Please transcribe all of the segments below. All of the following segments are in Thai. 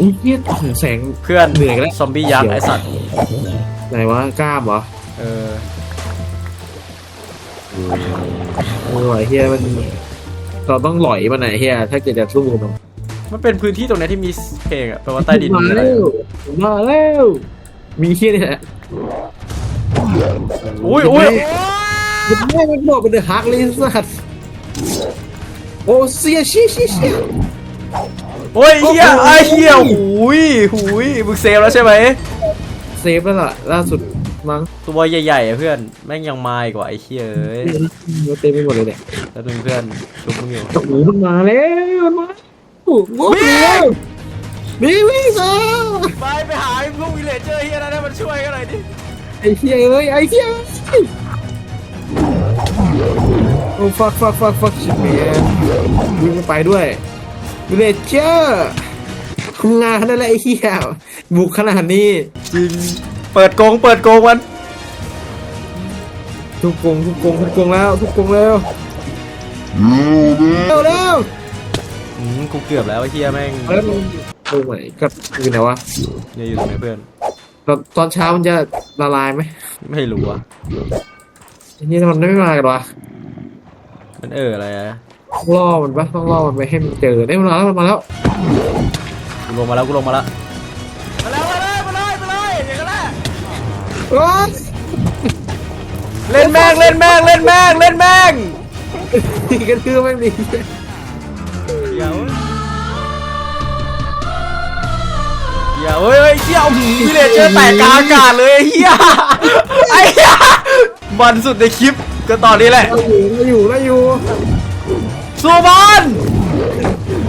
อุ้ยเหี้ยแสงเพื่อนเหนื่อยแล้วซอมบี้ยักษ์ไอสัตว์ไหนวะกล้ามเหรอเออโอ้ยเฮียมันเราต้องหลอยมันไหนเฮียถ้าเกิดจะสู้มันมันเป็นพื้นที่ตรงเนี้ยที่มีเพลงอะแปลว่าใต้ดินมามีอะไรแล้วมาแล้วมีเฮียนี่แหละอุ้ยอุ้ยมันแม่งมันบอกเป็นเดอะฮักเลยสัตว์โอ้เสียชิชิชิ โอ้ยเฮียโอ้โหไอ้เฮียหุยหุยมึงเซฟแล้วใช่ไหมเซฟแล้วล่ะล่าสุดมั้งตัวใหญ่ๆอะเพื่อนแม่งยังมาอีกว่าไอ้เฮียเอ้ยมันเต็มไปหมดเลยเนี่ยแล้วนึงเพื่อนชุบมึงอยู่โอ้โหมันมาแล้วมันมาโอ้โหแล้ววิ่งวิ่งซะไปไปหาไอ้พวกวิเลเจอร์เฮียนั่นให้มันช่วยกันหน่อยดิไอ้เฮียเอ้ยไอ้เฮียโอ้ฟักฟักฟักฟักชิบเมียวิ่งไปด้วยวิ เลเจอร์ทำงานขนาดไหนไอ้เฮียบุกขนาดนี้จริง เปิดโกงเปิดโกงมันทุกกงทุกกงทุกกงแล้ว ทุกกงแล้วเร็วเร็วอืมกูเกือบแล้วไอ้เฮียแม่งแล้วมันโอ้ยกับอยู่ไหนวะเนี่ยอยู่ตรงไหนเพื่อนตอนตอนเช้ามันจะละลายไหมไม่รู้อะไอ้นี่มันไม่มากันวะมันเอออะไรอะ ต้องล่อมันปะต้องล่อมันไปให้มันเจอได้มันมาแล้วมันมาแล้วกูลงมาแล้วกูลงมาแล้วมาแล้วมาเลยมาเลยมาเลยอย่างนั้นแหละโอ๊ยเล่นแม่งเล่นแม่งเล่นแม่งเล่นแม่งตีกันคือไม่มีเดี๋ยวเดี๋ยวเฮ้ยเฮ้ยเฮียเอาหืมวิเลเจอร์แตกกลางอากาศเลยไอ้เฮียไอ้เฮียมันสุดในคลิปก็ตอนนี้แหละเราอยู่เราอยู่เราอยู่ สู้มัน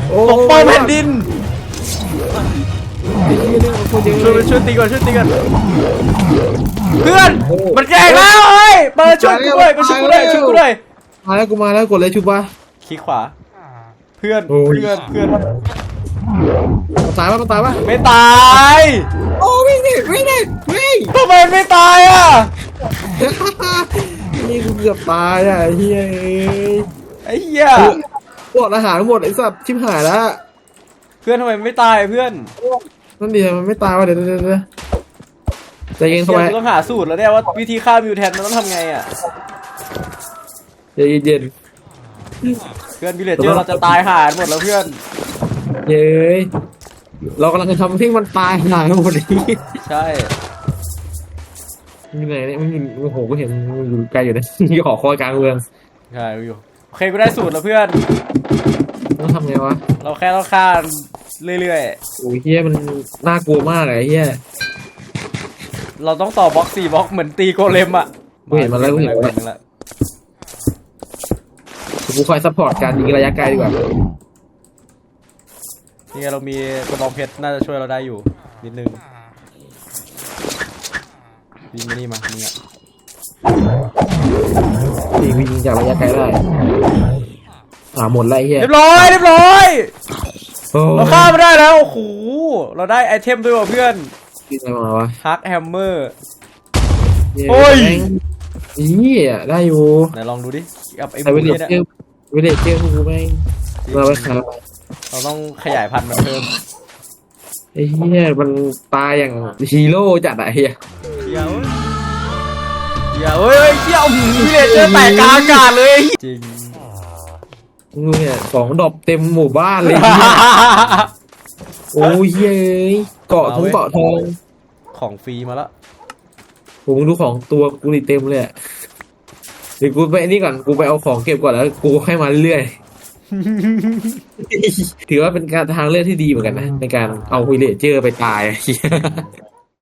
โอ้ปกป้องแผ่นดินไอ้เหี้ยเนี่ยมันคนเยอะช่วยเลยช่วยตีก่อนช่วยตีก่อนเพื่อนมันแกล้งแล้วเฮ้ยมาช่วยกูด้วยมาช่วยกูด้วยช่วยกูด้วยมาแล้วกูมาแล้วกดเลยชุบปะคลิกขวา เพื่อนโอ้ยเพื่อนเพื่อนมันตายปะมันตายปะไม่ตายโอ้วิ่งดิวิ่งดิวิ่งทำไมไม่ตายอะนี่กูเกือบตายอะไอ้เฮียเอ้ย ไอ้เหี้ยปวดอาหารหมดไอ้สัตว์ชิบหายแล้วเพื่อนทำไมไม่ตายเพื่อนนั่นดีมันไม่ตายวะเดี๋ยวเดี๋ยวเดี๋ยวใจเย็นเข้าเหี้ไปยกูต้องหาสูตรแล้วเนี่ยว่าวิธีฆ่ามิวแทนมันต้องทำไงอะใจเย็นเพื่อนวิเลเจอร์เราจะตายหาหมดแล้วเพื่อนๆเย้ยเรากำลังจะทำที่มันตายหายหมดนี้ใช่มันอยู่ไหนเนี่ยมันอยู่โอ้โหกูเห็นมันอยู่ไกลอยู่นะอยู่หอคอยกลางเมืองใช่กูอยู่ โอเคกูได้สูตรแล้วเพื่อน ต้องทำไงวะเราแค่ต้องฆ่าเรื่อยโอ้ยเฮียมันน่ากลัวมากเลยไอ้เฮียๆ เราต้องต่อบล็อกสี่บล็อกเหมือนตีโกเลมอะกูเห็นมันแล้วกูเห็นมันแล้วมันแล้วกูคอยซัพพอร์ตการยิงระยะไกลดีกว่านี่ไงเรามีกระบองเพชรน่าจะช่วยเราได้อยู่นิดนึงยิงมานี่มามึงอะยิงยิง จากระยะไกลได้อ่าหมดแล้วไอ้เฮียเรียบร้อยเรียบร้อย โอ้เราฆ่ามาได้แล้วโอ้โหเราได้ไอเทมด้วยว่ะเพื่อนยิงอะไรมาวะฮักแฮมเมอร์เหี้โอ้ยแม่งเฮียได้อยู่ไหนลองดูดิกับไอ้หแต่มูวิลเลเนี่ยจเจอร์วิลเลจเจอร์กูแม่งเราไปขายเราต้องขยายพันธุ์มันเพิ่มไอ้เฮียมันตายอย่างฮีโร่จัดอะไอ้เฮีย เดี๋ยวเดี๋ยวเฮ้ยเฮ้ยเที่ยวหืมวิเลเจอร์แตกกลางอากาศเลยจริง มึงเนี่ยสองดอกเต็มหมู่บ้านเลยเหี้ยโอ้ยเฮ้ยเกาะทงเกาะทองของฟรีมาแล้วโอ้มึงดูของตัวกูนี่เต็มเลยอะเดี๋ยวกูไปนี่ก่อนกูไปเอาของเก็บก่อนแล้ว กูให้มาเรื่อยๆ ถือว่าเป็นการทางเลือกที่ดีเหมือนกันนะในการเอาวิลเลจเจอร์ไปตายอะเหี้ย